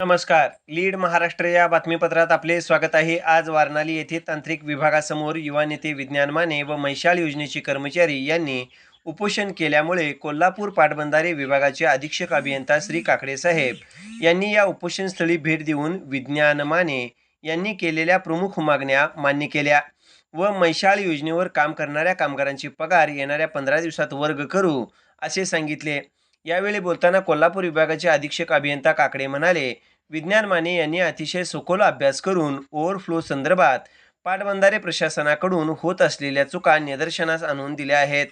नमस्कार. लीड महाराष्ट्र या बातमीपत्रात आपले स्वागत आहे. आज वारणाली येथे तांत्रिक विभागासमोर युवा नेते विज्ञान माने व मैशाळ योजनेचे कर्मचारी यांनी उपोषण केल्यामुळे कोल्हापूर पाटबंधारे विभागाचे अधीक्षक अभियंता श्री काकडे साहेब यांनी या उपोषणस्थळी भेट देऊन विज्ञान माने यांनी केलेल्या प्रमुख मागण्या मान्य केल्या व मैशाळ योजनेवर काम करणाऱ्या कामगारांची पगार येणाऱ्या पंधरा दिवसात वर्ग करू असे सांगितले. यावेळी बोलताना कोल्हापूर विभागाचे अधीक्षक अभियंता काकडे म्हणाले विज्ञान माने यांनी अतिशय सखोल अभ्यास करून ओव्हरफ्लो संदर्भात पाटबंधारे प्रशासनाकडून होत असलेल्या चुका निदर्शनास आणून दिल्या आहेत.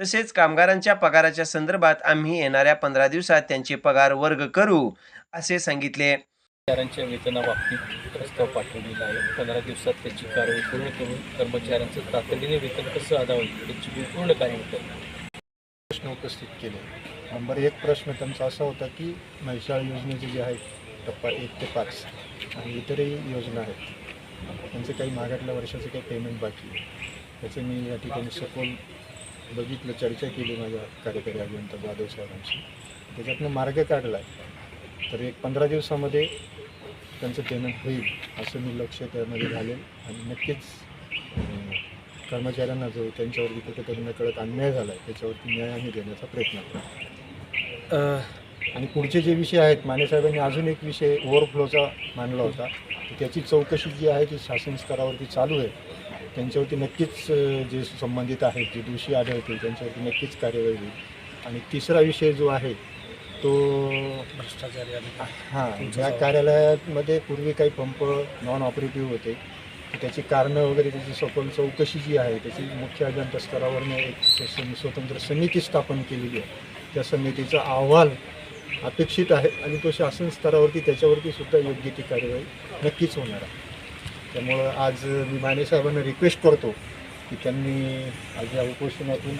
तसेच कामगारांच्या पगाराच्या संदर्भात आम्ही येणाऱ्या पंधरा दिवसात त्यांचे पगार वर्ग करू असे सांगितले. कर्मचाऱ्यांच्या वेतनाबाबतीत प्रस्ताव पाठवलेला आहे. पंधरा दिवसात त्याची कारवाई पूर्ण करून कर्मचाऱ्यांचं तातडीने वेतन कसं अदा होईल याची पूर्ण कार्यवाही करणं प्रश्न उपस्थित केले. नंबर एक प्रश्न त्यांचा असा होता की म्हैसाळ योजनेचे जे आहेत टप्पा एक ते पाच आणि इतरही योजना आहेत. त्यांचे काही मागातल्या वर्षाचे काही पेमेंट बाकी आहे. त्याचं मी या ठिकाणी सखोल बघितलं चर्चा केली माझ्या कार्यकारी अभियंता जाधव साहेबांशी. त्याच्यातनं मार्ग काढला तर एक पंधरा दिवसामध्ये त्यांचं पेमेंट होईल असं मी लक्ष त्यामध्ये घालेल आणि नक्कीच कर्मचाऱ्यांना जो त्यांच्यावरती कुठेतरी नकळत अन्याय झाला आहे त्याच्यावरती न्याय आम्ही देण्याचा प्रयत्न करू. आणि पुढचे जे विषय आहेत मानेसाहेबांनी अजून एक विषय ओव्हरफ्लोचा मांडला होता. त्याची चौकशी जी आहे ती शासन स्तरावरती चालू आहे. त्यांच्यावरती नक्कीच जे संबंधित आहेत जे दोषी आढळतील त्यांच्यावरती नक्कीच कार्यवाही होईल. आणि तिसरा विषय जो आहे तो हां ज्या कार्यालयामध्ये पूर्वी काही पंप नॉन ऑपरेटिव्ह होते त्याची कारणं वगैरे त्याची सखोल चौकशी जी आहे त्याची मुख्य अभियंता स्तरावरनं एक स्वतंत्र समिती स्थापन केलेली आहे. त्या समितीचा अहवाल अपेक्षित आहे आणि तो शासन स्तरावरती त्याच्यावरती सुद्धा योग्य ती कार्यवाही नक्कीच होणार आहे. त्यामुळं आज मी माने साहेबांना रिक्वेस्ट करतो की त्यांनी आज या उपोषणातून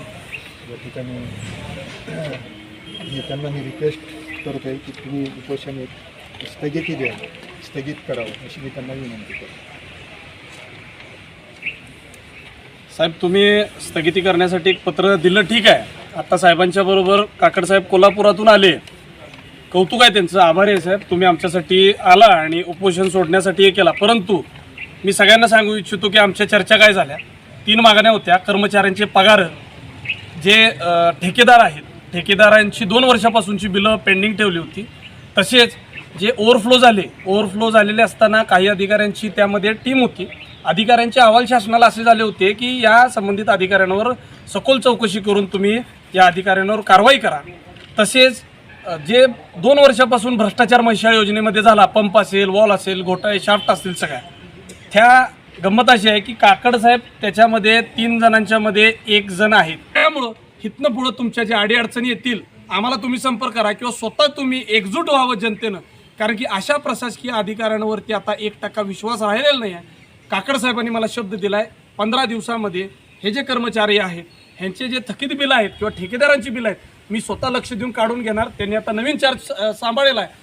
या ठिकाणी मी त्यांना मी रिक्वेस्ट करतो आहे की तुम्ही उपोषण एक स्थगिती द्या स्थगित करावं अशी मी त्यांना विनंती करतो. साहेब तुम्ही स्थगिती करण्यासाठी एक पत्र दिलं ठीक आहे. आता साहेबांच्या बरोबर काकडसाहेब कोल्हापुरातून आले. कौतुक आहे त्यांचं. आभारी आहे साहेब. तुम्ही आमच्यासाठी आला आणि उपोषण सोडण्यासाठी हे केला. परंतु मी सगळ्यांना सांगू इच्छितो की आमच्या चर्चा काय झाल्या? तीन मागण्या होत्या. कर्मचाऱ्यांचे पगार जे ठेकेदार आहेत ठेकेदारांची दोन वर्षापासूनची बिलं पेंडिंग ठेवली होती. तसेच जे ओव्हरफ्लो झाले ओव्हरफ्लो झालेले असताना काही अधिकाऱ्यांची त्यामध्ये टीम होती. अधिकाऱ्यांचे अहवाल शासनाला असे झाले होते की या संबंधित अधिकाऱ्यांवर सखोल चौकशी करून तुम्ही या अधिकाऱ्यांवर कारवाई करा. तसेच जे दोन वर्षापासून भ्रष्टाचार मैशाळ योजनेमध्ये झाला पंप असेल वॉल असेल घोटाळे शाफ्ट असतील सगळ्या. त्या गंमत अशी आहे की काकड साहेब त्याच्यामध्ये तीन जणांच्या मध्ये एक जण आहेत. त्यामुळं हिथनं पुढं तुमच्या ज्या अडीअडचणी येतील आम्हाला तुम्ही संपर्क करा किंवा स्वतः तुम्ही एकजूट व्हावं जनतेनं. कारण की अशा प्रशासकीय अधिकाऱ्यांवरती आता एक टक्का विश्वास राहिलेला नाही आहे काकड साहेबांनी मला शब्द दिलाय पंधरा दिवसामध्ये हे जे कर्मचारी आहेत ह्यांचे जे थकीत बिलं आहेत किंवा ठेकेदारांची बिलं आहेत मी स्वतः लक्ष देऊन काढून घेणार. त्यांनी आता नवीन चार्ज अ, सांभाळलेला आहे.